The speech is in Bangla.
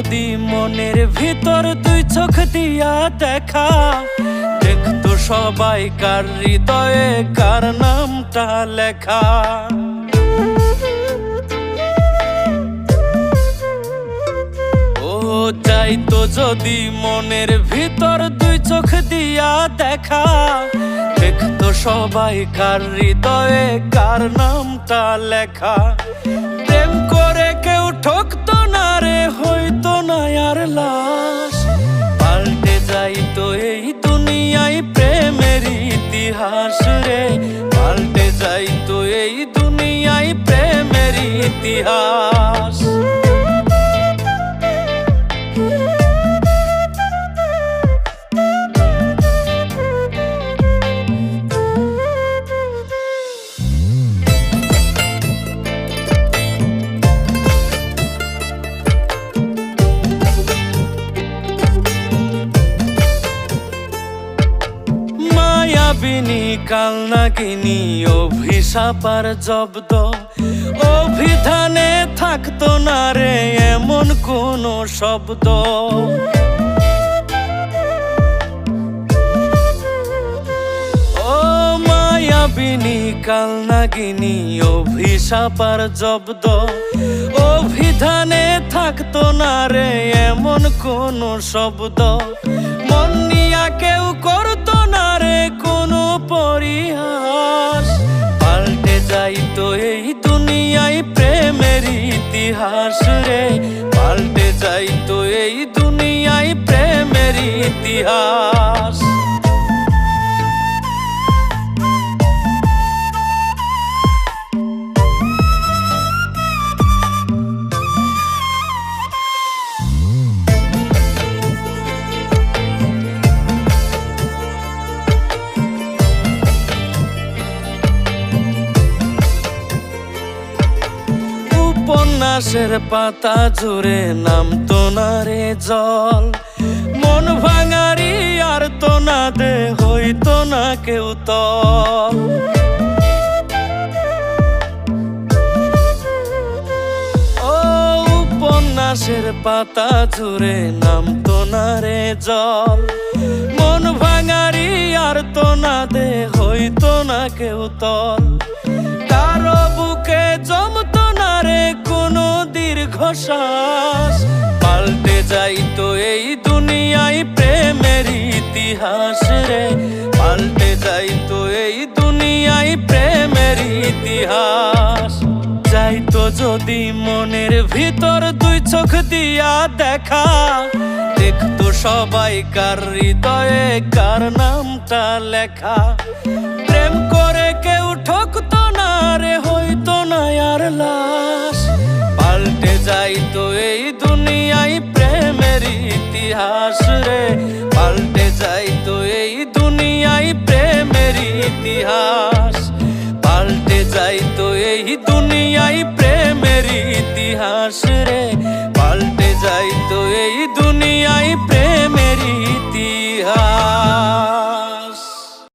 যদি মনের ভিতর দুই চোখ দিয়া দেখা দেখতো সবাই কার হৃদয়ে কার নামটা লেখা। ও চাইতো যদি মনের ভিতর দুই চোখ দিয়া দেখা দেখতো সবাই কার হৃদয়ে কার নামটা লেখা। প্রেম করে কেউ ঠকতো ইতিহাস। মায়াবিনী কালনাগিনী অভিশাপার জব্দ অভিধানে থাকতো না রে এমন কোন শব্দ। মায়াবিনী কালনাগিনী, অভিশাপার জব্দ। অভিধানে থাকতো না রে এমন কোন শব্দ। মন নিয়া কেউ করতো না রে কোনো পরিহাস ইতিহাস রে পাল্টে যাই তো এই দুনিয়ায় প্রেমের ইতিহাস। উপন্যাসের পাতা জুড়ে নামতো না জল। মন ভাঙারি আর তো না দে হইতো না কেউ তল। উপন্যাসের পাতা জুড়ে নামতো না জল। মন ভাঙারি আর তো না দে হইতো না কেউ তল। দীর্ঘশ্বাস পাল্টে যাইতো এই দুনিয়ায় প্রেমের ইতিহাস রে। পাল্টে যাইতো এই দুনিয়ায় প্রেমের ইতিহাস। যাইতো যদি মনের ভিতর দুই চোখ দিয়া দেখা। দেখতো সবাই কার হৃদয়ে কার নামটা লেখা। ইতিহাস। পাল্টে যাইতো এই দুনিয়ায় প্রেমের ইতিহাস রে।